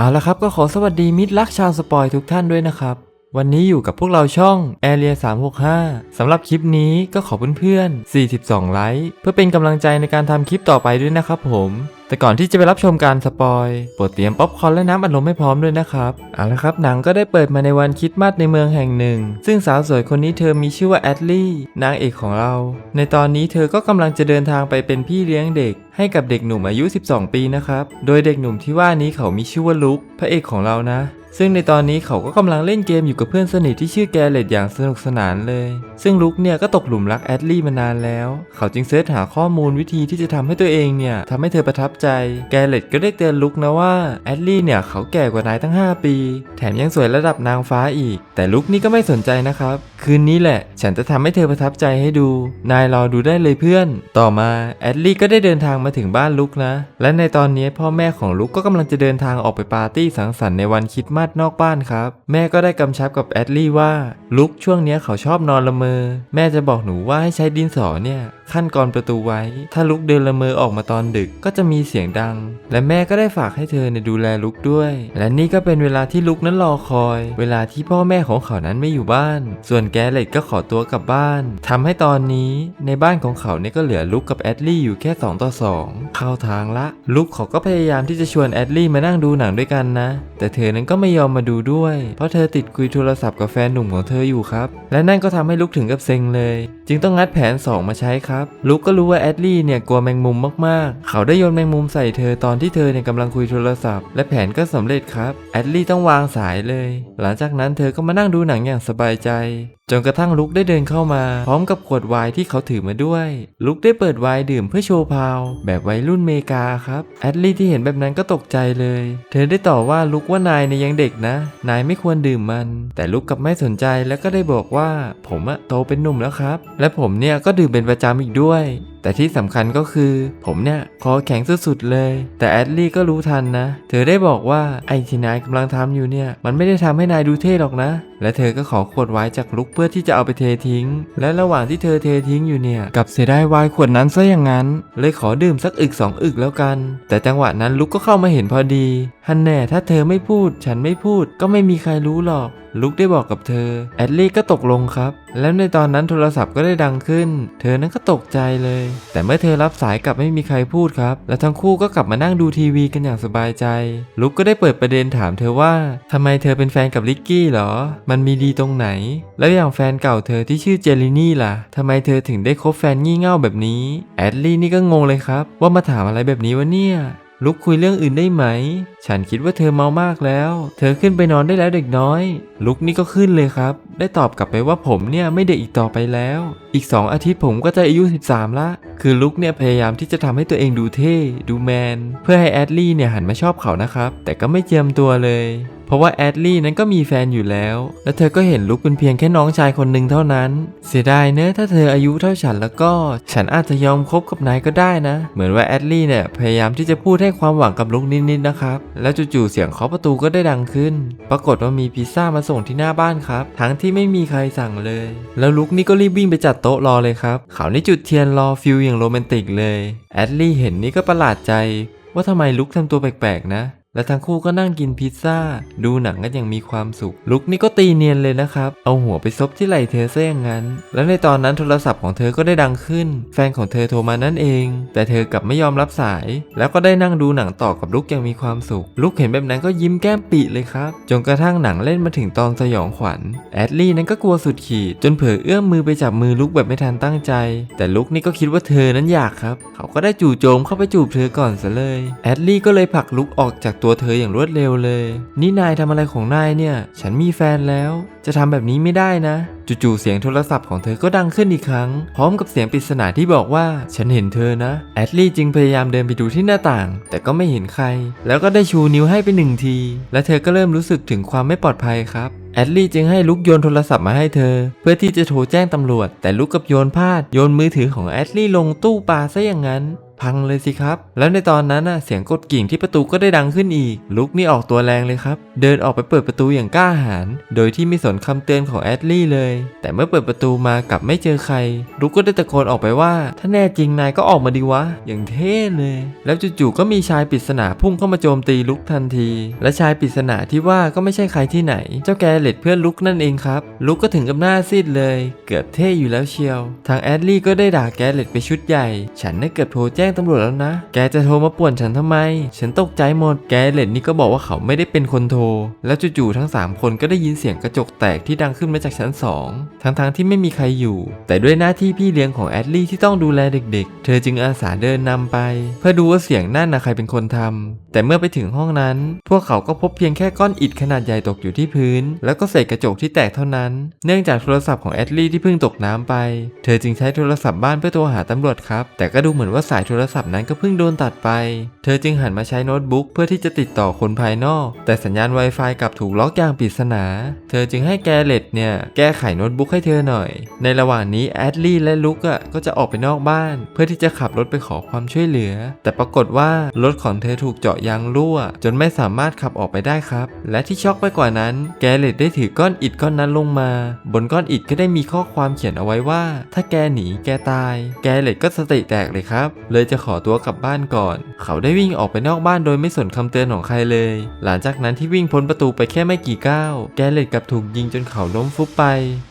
เอาละครับก็ขอสวัสดีมิตรรักชาวสปอยทุกท่านด้วยนะครับ วันนี้อยู่กับพวกเราช่อง Area 365 สำหรับคลิปนี้ก็ขอเพื่อนๆ 42 ไลค์ เพื่อเป็นกำลังใจในการทำคลิปต่อไปด้วยนะครับผม แต่ก่อนที่จะไปรับชมการสปอยโปรดเตรียมป๊อปคอร์นและน้ำอัดลมให้พร้อมด้วยนะครับเอาละครับหนังก็ได้เปิดมาในวันคิดมาสในเมืองแห่งหนึ่ง ซึ่งสาวสวยคนนี้เธอมีชื่อว่าแอดลี่นางเอกของเรา ในตอนนี้เธอก็กำลังจะเดินทางไปเป็นพี่เลี้ยงเด็ก ให้กับเด็กหนุ่มอายุ 12 ปีนะครับโดยเด็กหนุ่มที่ว่านี้เขามีชื่อว่าลุคพระเอกของเรานะ ซึ่งในตอนนี้เขาก็กำลังเล่นเกมอยู่กับเพื่อนสนิทที่ชื่อแกเลตอย่างสนุกสนานเลย ซึ่งลุคเนี่ยก็ตกหลุมรักแอดลี่มานานแล้ว เขาจึงเสิร์ชหาข้อมูลวิธีที่จะทำให้ตัวเองเนี่ยทำให้เธอประทับใจ แกเลตก็ได้เตือนลุคนะว่าแอดลี่เนี่ยเขาแก่กว่านายตั้ง 5 ปี แถมยังสวยระดับนางฟ้าอีก แต่ลุคนี่ก็ไม่สนใจนะครับ คืนนี้แหละ ฉันจะทำให้เธอประทับใจให้ดู นายรอดูได้เลยเพื่อน ต่อมาแอดลี่ก็ได้เดินทางมาถึงบ้านลุคนะ และในตอนนี้พ่อแม่ของลุคก็กำลังจะเดินทางออกไปปาร์ตี้สังสรรค์ในวันคิดมาสนอกบ้านครับ แม่ก็ได้กำชับกับแอดลี่ว่าลุกช่วงเนี้ยเขาชอบนอนละเมอ แม่จะบอกหนูว่าให้ใช้ดินสอเนี่ย ขั้นกรประตูไว้ ถ้าลุกเดินละเมอออกมาตอนดึกก็จะมีเสียงดัง และแม่ก็ได้ฝากให้เธอเนี่ยดูแลลุกด้วย และนี่ก็เป็นเวลาที่ลุกนั้นรอคอย เวลาที่พ่อแม่ของเขานั้นไม่อยู่บ้าน ส่วนแกเลตก็ขอตัวกลับบ้านทำให้ตอนนี้ในบ้านของเขาเนี่ยก็เหลือลุกกับแอดลี่อยู่แค่2ต่อ2เข้าทางละ ลุกเขาก็พยายามที่จะชวนแอดลี่มานั่งดูหนังด้วยกันนะ แต่เธอนั้นก็ไม่ยอมมาดูด้วย เพราะเธอติดคุยโทรศัพท์กับแฟนหนุ่มของเธออยู่ครับ และนั่นก็ทำให้ลุกถึงกับเซ็งเลย จึงต้องงัดแผน 2 มาใช้ครับลุกก็รู้ว่าแอดลี่เนี่ยกลัวแมงมุมมากๆ เขาได้โยนแมงมุมใส่เธอตอนที่เธอเนี่ยกำลังคุยโทรศัพท์ และแผนก็สำเร็จครับ แอดลี่ต้องวางสายเลย หลังจากนั้นเธอก็มานั่งดูหนังอย่างสบายใจ จนกระทั่งลุกได้เดินเข้ามา พร้อมกับขวดไวน์ที่เขาถือมาด้วย ลุกได้เปิดไวน์ดื่มเพื่อโชว์พาว แบบวัยรุ่นเมกาครับแอดลี่ที่เห็นแบบนั้นก็ตกใจเลย เธอได้ต่อว่าลุกว่านายในยังเด็กนะ นายไม่ควรดื่มมัน แต่ลุกกับไม่สนใจแล้วก็ได้บอกว่า ผมอะโตเป็นหนุ่มแล้วครับ และผมเนี่ยก็ดื่มเป็นประจำอีกด้วยแต่ที่สำคัญก็คือ ผมเนี่ยคอแข็งสุดๆเลย แต่แอดลี่ก็รู้ทันนะ เธอได้บอกว่าไอ้ที่นายกำลังทำอยู่เนี่ย มันไม่ได้ทำให้นายดูเท่หรอกนะ และเธอก็ขอขวดไวน์จากลุกเพื่อที่จะเอาไปเททิ้ง และระหว่างที่เธอเททิ้งอยู่เนี่ยกับเสียดายไวน์ขวดนั้นซะอย่างนั้น เลยขอดื่มสักอึกสองอึกแล้วกัน แต่จังหวะนั้นลุกก็เข้ามาเห็นพอดีฮันแน่ถ้าเธอไม่พูด ฉันไม่พูดก็ไม่มีใครรู้หรอกลุกได้บอกกับเธอ แอดลี่ก็ตกลงครับ แล้วในตอนนั้นโทรศัพท์ก็ได้ดังขึ้น เธอนั้นก็ตกใจเลย แต่เมื่อเธอรับสายกลับไม่มีใครพูดครับ และทั้งคู่ก็กลับมานั่งดูทีวีกันอย่างสบายใจ ลุกก็ได้เปิดประเด็นถามเธอว่าทำไมเธอเป็นแฟนกับลิกกี้เหรอ มันมีดีตรงไหน แล้วอย่างแฟนเก่าเธอที่ชื่อเจลินี่ล่ะทำไมเธอถึงได้คบแฟนงี่เง่าแบบนี้ แอดลี่นี่ก็งงเลยครับ ว่ามาถามอะไรแบบนี้วะเนี่ย ลุกคุยเรื่องอื่นได้ไหม ฉันคิดว่าเธอเมามากแล้ว เธอขึ้นไปนอนได้แล้วเด็กน้อย ลุกนี่ก็ขึ้นเลยครับ ได้ตอบกลับไปว่าผมเนี่ยไม่เด็กอีกต่อไปแล้ว อีก 2 อาทิตย์ผมก็จะอายุ 13 ละ คือลุกเนี่ยพยายามที่จะทำให้ตัวเองดูเท่ ดูแมน เพื่อให้แอดลี่เนี่ยหันมาชอบเขานะครับ แต่ก็ไม่เจียมตัวเลย เพราะว่าแอดลี่นั้นก็มีแฟนอยู่แล้ว และเธอก็เห็นลุกเป็นเพียงแค่น้องชายคนหนึ่งเท่านั้น เสียดายเนอะถ้าเธออายุเท่าฉันแล้วก็ ฉันอาจจะยอมคบกับนายก็ได้นะ เหมือนว่าแอดลี่เนี่ยพยายามที่จะพูดให้ความหวังกับลุกนิดๆนะครับ แล้วจู่ๆเสียงเคาะประตูก็ได้ดังขึ้น ปรากฏว่ามีพิซซ่ามาส่งที่หน้าบ้านครับ ทั้งที่ไม่มีใครสั่งเลย แล้วลุกนี่ก็รีบวิ่งไปจัดโต๊ะรอเลยครับ เขานี่จุดเทียนรอฟิลอย่างโรแมนติกเลย แอดลี่เห็นนี่ก็ประหลาดใจ ว่าทำไมลุกทำตัวแปลกๆนะ และทั้งคู่ก็นั่งกินพิซซ่า ดูหนังกันอย่างมีความสุข ลุกนี่ก็ตีเนียนเลยนะครับ เอาหัวไปซบที่ไหล่เธอซะอย่างนั้น แล้วในตอนนั้นโทรศัพท์ของเธอก็ได้ดังขึ้น แฟนของเธอโทรมานั่นเอง แต่เธอกลับไม่ยอมรับสาย แล้วก็ได้นั่งดูหนังต่อกับลุกอย่างมีความสุข ลุกเห็นแบบนั้นก็ยิ้มแก้มปีเลยครับจนกระทั่งหนังเล่นมาถึงตอนสยองขวัญแอดลี่นั้นก็กลัวสุดขีดจนเผลอเอื้อมมือไปจับมือลุกแบบไม่ทันตั้งใจ แต่ลุกนี่ก็คิดว่าเธอนั้นอยากครับ เขาก็ได้จู่โจมเข้าไปจูบเธอก่อนซะเลยแอดลี่ก็เลยผลักลุกออกจากตัวเธออย่างรวดเร็วเลย นี่นายทำอะไรของนายเนี่ย ฉันมีแฟนแล้ว จะทำแบบนี้ไม่ได้นะ จู่ๆเสียงโทรศัพท์ของเธอก็ดังขึ้นอีกครั้ง พร้อมกับเสียงปริศนาที่บอกว่า ฉันเห็นเธอนะ แอดลี่จึงพยายามเดินไปดูที่หน้าต่าง แต่ก็ไม่เห็นใคร แล้วก็ได้ชูนิ้วให้ไปหนึ่งที และเธอก็เริ่มรู้สึกถึงความไม่ปลอดภัยครับแอดลี่จึงให้ลุกโยนโทรศัพท์มาให้เธอ เพื่อที่จะโทรแจ้งตำรวจ แต่ลุกกับโยนพลาดโยนมือถือของแอดลี่ลงตู้ปลาซะอย่างนั้น พังเลยสิครับ แล้วในตอนนั้นน่ะเสียงกดกิ่งที่ประตูก็ได้ดังขึ้นอีก ลุกนี่ออกตัวแรงเลยครับ เดินออกไปเปิดประตูอย่างกล้าหาญโดยที่ไม่สนคำเตือนของแอดลี่เลย แต่เมื่อเปิดประตูมากลับไม่เจอใคร ลุกก็ได้ตะโกนออกไปว่า ถ้าแน่จริงนายก็ออกมาดีวะ อย่างเท่เลย แล้วจู่ๆก็มีชายปริศนาพุ่งเข้ามาโจมตีลุกทันที และชายปริศนาที่ว่าก็ไม่ใช่ใครที่ไหน เจ้าแกเลตเพื่อนลุกนั่นเองครับ ลุกก็ถึงกับหน้าซีดเลย เกือบเท่อยู่แล้วเชียว ทางแอดลี่ก็ได้ด่าแกเลตไปชุดใหญ่ ฉันได้เกือบโทรแจ้งตำรวจแล้วนะ แกจะโทรมาป่วนฉันทำไม ฉันตกใจหมด แกเลตนี่ก็บอกว่าเขาไม่ได้เป็นคนโทร แล้วจู่ๆทั้ง 3 คนก็ได้ยินเสียงกระจกแตกที่ดังขึ้นมาจากชั้น 2 ทั้งๆที่ไม่มีใครอยู่ แต่ด้วยหน้าที่พี่เลี้ยงของแอดลี่ที่ต้องดูแลเด็ก ๆ เธอจึงอาสาเดินนำไป เพื่อดูว่าเสียงนั่นนะใครเป็นคนทำแต่เมื่อไปถึงห้องนั้น พวกเขาก็พบเพียงแค่ก้อนอิฐขนาดใหญ่ตกอยู่ที่พื้น แล้วก็เศษกระจกที่แตกเท่านั้น เนื่องจากโทรศัพท์ของแอดลี่ที่เพิ่งตกน้ำไป เธอจึงใช้โทรศัพท์บ้านเพื่อโทรหาตำรวจครับ แต่ก็ดูเหมือนว่าสายโทรรศัพท์นั้นก็เพิ่งโดนตัดไป เธอจึงหันมาใช้โน้ตบุ๊กเพื่อที่จะติดต่อคนภายนอก แต่สัญญาณ Wi-Fi กลับถูกล็อกอย่างปริศนา เธอจึงให้แกเลตเนี่ยแก้ไขโน้ตบุ๊กให้เธอหน่อย ในระหว่างนี้แอดลี่และลุกอะก็จะออกไปนอกบ้าน เพื่อที่จะขับรถไปขอความช่วยเหลือ แต่ปรากฏว่ารถของเธอถูกเจาะยางรั่ว จนไม่สามารถขับออกไปได้ครับ และที่ช็อกไปกว่านั้น แกเลตได้ถือก้อนอิฐก้อนนั้นลงมา บนก้อนอิฐก็ได้มีข้อความเขียนเอาไว้ว่า ถ้าแกหนีแกตาย แกเลตก็สติแตกเลยครับ เลยจะขอตัวกลับบ้านก่อน เขาได้วิ่งออกไปนอกบ้านโดยไม่สนคำเตือนของใครเลย หลังจากนั้นที่วิ่งพ้นประตูไปแค่ไม่กี่ก้าว แกเลตกับถูกยิงจนเขาล้มฟุบไป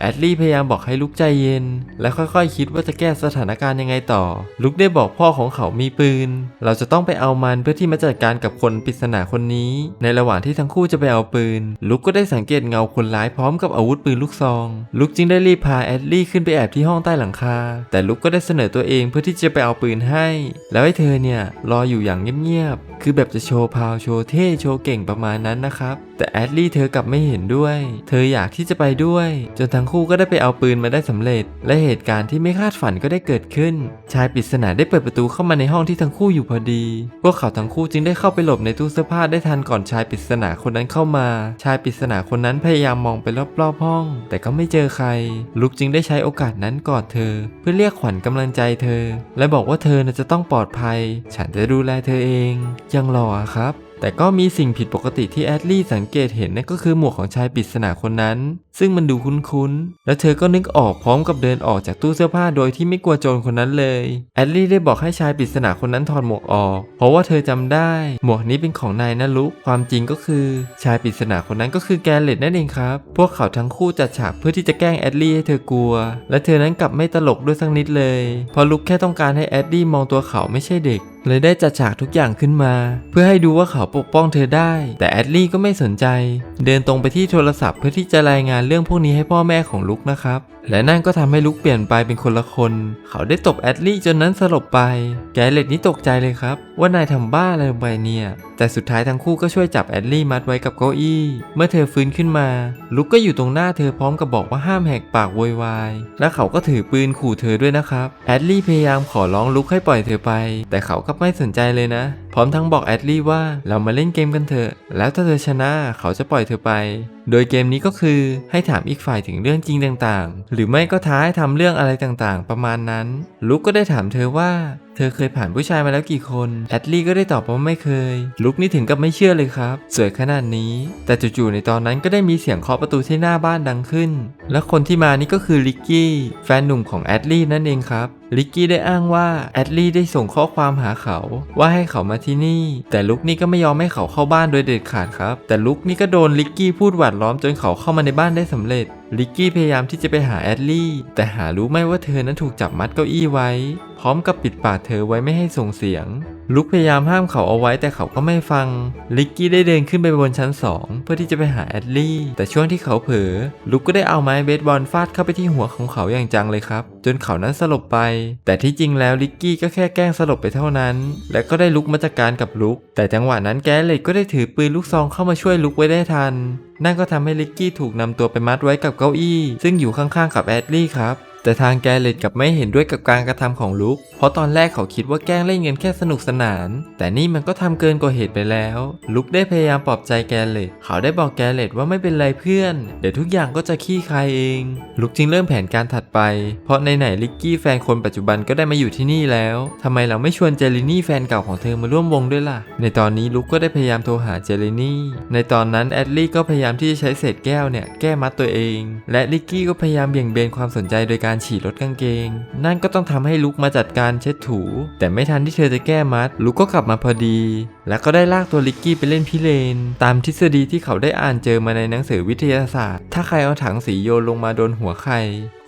แอดลี่พยายามบอกให้ลุกใจเย็น และค่อยๆ คิดว่าจะแก้สถานการณ์ยังไงต่อ ลุกได้บอกพ่อของเขามีปืน เราจะต้องไปเอามันเพื่อที่มาจัดการกับคนปริศนาคนนี้ ในระหว่างที่ทั้งคู่จะไปเอาปืน ลุกก็ได้สังเกตเงาคนร้ายพร้อมกับอาวุธปืนลูกซอง ลุกจึงได้รีบพาแอดลี่ขึ้นไปแอบที่ห้องใต้หลังคา แต่ลุกก็ได้เสนอตัวเองเพื่อที่จะไปเอาปืนให้ แล้วให้เธอเนี่ยรออยู่อย่างเงียบๆ คือแบบจะโชว์พาวโชว์เท่โชว์เก่งประมาณนั้นนะครับ แต่แอดลี่เธอกลับไม่เห็นด้วย เธออยากที่จะไปด้วย จนทั้งคู่ก็ได้ไปเอาปืนมาได้สำเร็จ และเหตุการณ์ที่ไม่คาดฝันก็ได้เกิดขึ้น ชายปริศนาได้เปิดประตูเข้ามาในห้องที่ทั้งคู่อยู่พอดี พวกเขาทั้งคู่จึงได้เข้าไปหลบในตู้เสื้อผ้าได้ทันก่อนชายปริศนาคนนั้นเข้ามา ชายปริศนาคนนั้นพยายามมองไปรอบๆห้อง แต่ก็ไม่เจอใคร ลุกจึงได้ใช้โอกาสนั้นกอดเธอ เพื่อเรียกขวัญกำลังใจเธอ และบอกว่าเธอน่ะจะต้องปลอดภัย ฉันจะดูแลเธอเอง ยังรอครับแต่ก็มีสิ่งผิดปกติที่แอดลี่สังเกตเห็นนั่นก็คือหมวกของชายปริศนาคนนั้นซึ่งมันดูคุ้นๆ และเธอก็นึกออกพร้อมกับเดินออกจากตู้เสื้อผ้าโดยที่ไม่กลัวโจรคนนั้นเลย แอดลี่ได้บอกให้ชายปริศนาคนนั้นถอดหมวกออก เพราะว่าเธอจำได้ หมวกนี้เป็นของนายนะลุก ความจริงก็คือ ชายปริศนาคนนั้นก็คือแกเลตนั่นเองครับ พวกเขาทั้งคู่จัดฉากเพื่อที่จะแกล้งแอดลี่ให้เธอกลัว และเธอนั้นกลับไม่ตลกด้วยสักนิดเลยเพราะลุกแค่ต้องการให้แอดลี่มองตัวเขาไม่ใช่เด็กเลยได้จัดฉากทุกอย่างขึ้นมา เพื่อให้ดูว่าเขาปกป้องเธอได้ แต่แอดลี่ก็ไม่สนใจ เดินตรงไปที่โทรศัพท์เพื่อที่จะรายงานเรื่องพวกนี้ให้พ่อแม่ของลุกนะครับและนั่นก็ทำให้ลุกเปลี่ยนไปเป็นคนละคน เขาได้ตบแอดลี่จนนั้นสลบไป แกเลตนี่ตกใจเลยครับ ว่านายทำบ้าอะไรลงไปเนี่ย แต่สุดท้ายทั้งคู่ก็ช่วยจับแอดลี่มัดไว้กับเก้าอี้ เมื่อเธอฟื้นขึ้นมา ลุกก็อยู่ตรงหน้าเธอพร้อมกับบอกว่าห้ามแหกปากโวยวาย และเขาก็ถือปืนขู่เธอด้วยนะครับ แอดลี่พยายามขอร้องลุกให้ปล่อยเธอไป แต่เขาก็ไม่สนใจเลยนะ พร้อมทั้งบอกแอดลี่ว่าเรามาเล่นเกมกันเถอะ แล้วถ้าเธอชนะเขาจะปล่อยเธอไป โดยเกมนี้ก็คือให้ถามอีกฝ่ายถึงเรื่องจริงต่างหรือไม่ก็ท้าให้ทำเรื่องอะไรต่างๆ ประมาณนั้น ลุกก็ได้ถามเธอว่า เธอเคยผ่านผู้ชายมาแล้วกี่คน แอดลี่ก็ได้ตอบว่าไม่เคย ลุกนี่ถึงกับไม่เชื่อเลยครับ สวยขนาดนี้ แต่จู่ๆในตอนนั้นก็ได้มีเสียงเคาะประตูที่หน้าบ้านดังขึ้น และคนที่มานี่ก็คือลิกกี้แฟนหนุ่มของแอดลี่นั่นเองครับลิกกี้ได้อ้างว่าแอดลี่ได้ส่งข้อความหาเขา ว่าให้เขามาที่นี่ แต่ลุกนี่ก็ไม่ยอมให้เขาเข้าบ้านโดยเด็ดขาดครับ แต่ลุกนี่ก็โดนลิกกี้พูดหวาดล้อมจนเขาเข้ามาในบ้านได้สำเร็จ ลิกกี้พยายามที่จะไปหาแอดลี่ แต่หารู้ไม่ว่าเธอนั้นถูกจับมัดเก้าอี้ไว้ พร้อมกับปิดปากเธอไว้ไม่ให้ส่งเสียง ลุกพยายามห้ามเขาเอาไว้แต่เขาก็ไม่ฟัง ลิกกี้ได้เดินขึ้นไปบนชั้น 2 เพื่อที่จะไปหาแอดลี่ แต่ช่วงที่เขาเผลอ ลุกก็ได้เอาไม้เบสบอลฟาดเข้าไปที่หัวของเขาอย่างจังเลยครับ จนเขานั้นสลบไป แต่ที่จริงแล้วลิกกี้ก็แค่แกล้งสลบไปเท่านั้น และก็ได้ลุกมาจัดการกับลุก แต่จังหวะนั้นแกเลตก็ได้ถือปืนลูกซองเข้ามาช่วยลุกไว้ได้ทัน นั่นก็ทำให้ลิกกี้ถูกนำตัวไปมัดไว้กับเก้าอี้ ซึ่งอยู่ข้างๆกับแอดลี่ครับ แต่ทางแกเลตกลับไม่เห็นด้วยกับการกระทำของลุก เพราะตอนแรกเขาคิดว่าแกล้งเล่นเงินแค่สนุกสนาน แต่นี่มันก็ทำเกินกว่าเหตุไปแล้ว ลุกได้พยายามปลอบใจแกเลตเขาได้บอกแกเลตว่าไม่เป็นไรเพื่อน เดี๋ยวทุกอย่างก็จะขี้คายเอง ลุกจึงเริ่มแผนการถัดไป เพราะในไหนลิกกี้แฟนคนปัจจุบันก็ได้มาอยู่ที่นี่แล้วทำไมเราไม่ชวนเจลินี่แฟนเก่าของเธอมาร่วมวงด้วยล่ะ ในตอนนี้ลุกก็ได้พยายามโทรหาเจลินี่ ในตอนนั้นแอดลี่ก็พยายามที่จะใช้เศษแก้วเนี่ยแก้มัดตัวเอง และลิกกี้ก็พยายามเบี่ยงเบนความสนใจโดยการการฉี่รถกางเกง นั่นก็ต้องทำให้ลุกมาจัดการเช็ดถู แต่ไม่ทันที่เธอจะแก้มัด ลุกก็กลับมาพอดี แล้วก็ได้ลากตัวลิกกี้ไปเล่นพิเรน ตามทฤษฎีที่เขาได้อ่านเจอมาในหนังสือวิทยาศาสตร์ ถ้าใครเอาถังสีโยนลงมาโดนหัวใคร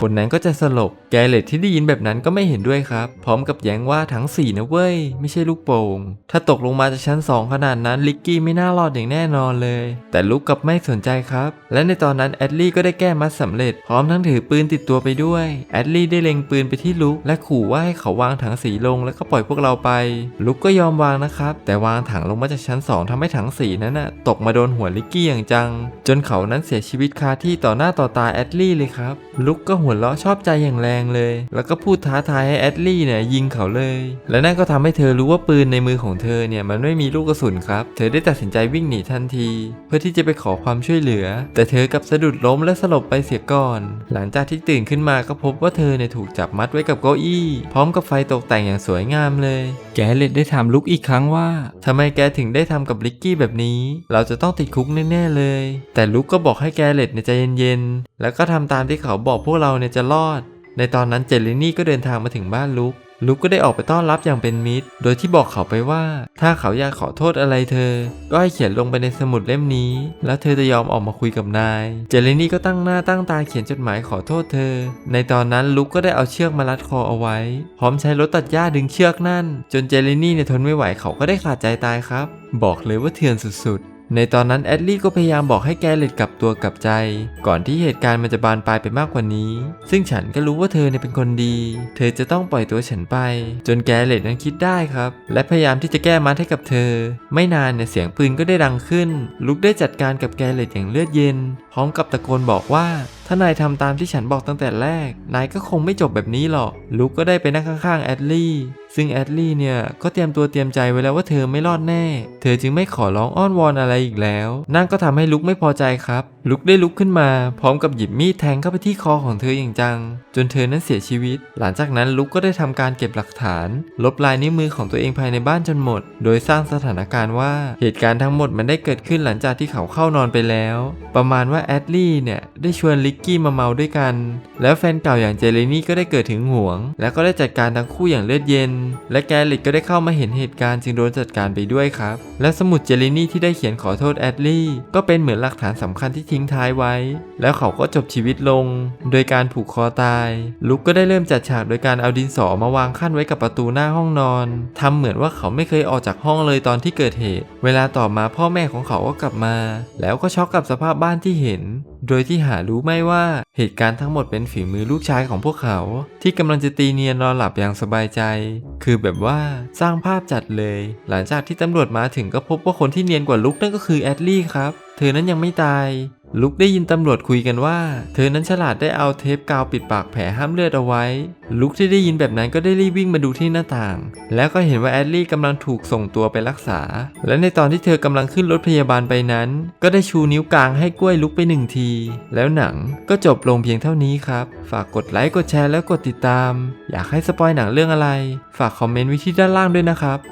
คนนั้นก็จะสลบ แกเลตที่ได้ยินแบบนั้นก็ไม่เห็นด้วยครับ พร้อมกับแย้งว่าทั้งสีนะเว้ย ไม่ใช่ลูกโป่ง ถ้าตกลงมาจากชั้น 2 ขนาดนั้นลิกกี้ไม่น่ารอดอย่างแน่นอนเลย แต่ลุกกับไม่สนใจครับ และในตอนนั้นแอดลี่ก็ได้แก้มัดสำเร็จ พร้อมทั้งถือปืนติดตัวไปด้วย แอดลี่ได้เล็งปืนไปที่ลุก และขู่ว่าให้เขาวางถังสีลงแล้วก็ปล่อยพวกเราไป ลุกก็ยอมวางนะครับ แต่วางถังลงมาจากชั้น 2ทำให้ถังสีนั้นน่ะตกมาโดนหัวลิกกี้อย่างจัง จนเขานั้นเสียชีวิตคาที่ต่อหน้าต่อตาแอดลี่เลยครับ ลุกก็หัวเราะชอบใจอย่างแรงเลย แล้วก็พูดท้าทายให้แอดลี่เนี่ยยิงเขาเลย และนั่นก็ทำให้เธอรู้ว่าปืนในมือของเธอเนี่ยมันไม่มีลูกกระสุนครับ เธอได้ตัดสินใจวิ่งหนีทันที เพื่อที่จะไปขอความช่วยเหลือ แต่เธอกลับสะดุดล้มและสลบไปเสียก่อน หลังจากที่ตื่นขึ้นมาก็พบว่าเธอเนี่ยถูกจับมัดไว้กับเก้าอี้ พร้อมกับไฟตกแต่งอย่างสวยงามเลย แกเลดได้ถามลุกอีกครั้งว่าทำไมแกถึงได้ทำกับลิกกี้แบบนี้ เราจะต้องติดคุกแน่ๆเลย แต่ลุกก็บอกให้แกเลดเนี่ยใจเย็นๆ แล้วก็ทำตามที่เขาบอกพวกเราเนี่ยจะรอด ในตอนนั้นเจลลินี่ก็เดินทางมาถึงบ้านลุก ลุกก็ได้ออกไปต้อนรับอย่างเป็นมิตร โดยที่บอกเขาไปว่า ถ้าเขาอยากขอโทษอะไรเธอ ก็ให้เขียนลงไปในสมุดเล่มนี้ แล้วเธอจะยอมออกมาคุยกับนาย เจลลินี่ก็ตั้งหน้าตั้งตาเขียนจดหมายขอโทษเธอ ในตอนนั้นลุกก็ได้เอาเชือกมารัดคอเอาไว้ พร้อมใช้รถตัดหญ้าดึงเชือกนั่น จนเจลลินี่เนี่ยทนไม่ไหวเขาก็ได้ขาดใจตายครับ บอกเลยว่าเถื่อนสุดๆ ในตอนนั้นแอดลี่ก็พยายามบอกให้แกเลดกลับตัวกลับใจ ก่อนที่เหตุการณ์มันจะบานปลายไปมากกว่านี้ ซึ่งฉันก็รู้ว่าเธอเนี่ยเป็นคนดี เธอจะต้องปล่อยตัวฉันไป จนแกเลดนั้นคิดได้ครับ และพยายามที่จะแก้มัดให้กับเธอ ไม่นานเนี่ยเสียงปืนก็ได้ดังขึ้น ลุกได้จัดการกับแกเลดอย่างเลือดเย็นพร้อมกับตะโกนบอกว่า ถ้านายทำตามที่ฉันบอกตั้งแต่แรก นายก็คงไม่จบแบบนี้หรอก ลุกก็ได้ไปนั่งข้างๆแอดลี่ ซึ่งแอดลี่เนี่ย ก็เตรียมตัวเตรียมใจไว้แล้วว่าเธอไม่รอดแน่ เธอจึงไม่ขอร้องอ้อนวอนอะไรอีกแล้ว นั่นก็ทำให้ลุกไม่พอใจครับ ลุกได้ลุกขึ้นมา พร้อมกับหยิบมีดแทงเข้าไปที่คอของเธออย่างจัง จนเธอนั้นเสียชีวิต หลังจากนั้นลุกก็ได้ทำการเก็บหลักฐาน ลบลายนิ้วมือของตัวเองภายในบ้านจนหมด โดยสร้างสถานการณ์ว่าเหตุการณ์ทั้งหมดมันได้เกิดขึ้นหลังจากที่เขาเข้านอนไปแล้ว ประมาณว่าแอดลี่เนี่ยได้ชวนลิกกี้มาเมาด้วยกัน แล้วแฟนเก่าอย่างเจเลนี่ก็ได้เกิดถึงหวง แล้วก็ได้จัดการทั้งคู่อย่างเลือดเย็น และแกลิตก็ได้เข้ามาเห็นเหตุการณ์จึงโดนจัดการไปด้วยครับ และสมุดเจเลนี่ที่ได้เขียนขอโทษแอดลี่ก็เป็นเหมือนหลักฐานสำคัญที่ทิ้งท้ายไว้ แล้วเขาก็จบชีวิตลง โดยการผูกคอตาย ลุกก็ได้เริ่มจัดฉากโดยการเอาดินสอมาวางขั้นไว้กับประตูหน้าห้องนอนทำเหมือนว่าเขาไม่เคยออกจากห้องเลยตอนที่เกิดเหตุ เวลาต่อมาพ่อแม่ของเขาก็กลับมา แล้วก็ช็อกกับสภาพบ้านที่เห็นห็น โดยที่หารู้ไม่ว่าเหตุการณ์ทั้งหมดเป็นฝีมือลูกชายของพวกเขา ที่กำลังจะตีเนียนนอนหลับอย่างสบายใจ คือแบบว่าสร้างภาพจัดเลย หลังจากที่ตำรวจมาถึงก็พบว่าคนที่เนียนกว่าลุกนั่นก็คือแอดลี่ครับ เธอนั้นยังไม่ตาย ลุกได้ยินตำรวจคุยกันว่า เธอนั้นฉลาดได้เอาเทปกาวปิดปากแผลห้ามเลือดเอาไว้ ลุกที่ได้ยินแบบนั้นก็ได้รีบวิ่งมาดูที่หน้าต่าง แล้วก็เห็นว่าแอดลี่กำลังถูกส่งตัวไปรักษา และในตอนที่เธอกำลังขึ้นรถพยาบาลไปนั้น ก็ได้ชูนิ้วกลางให้กล้วยลุกไปหนึ่งที แล้วหนังก็จบลงเพียงเท่านี้ครับ ฝากกดไลค์กดแชร์แล้วกดติดตาม อยากให้สปอยหนังเรื่องอะไร ฝากคอมเมนต์ไว้ที่ด้านล่างด้วยนะครับ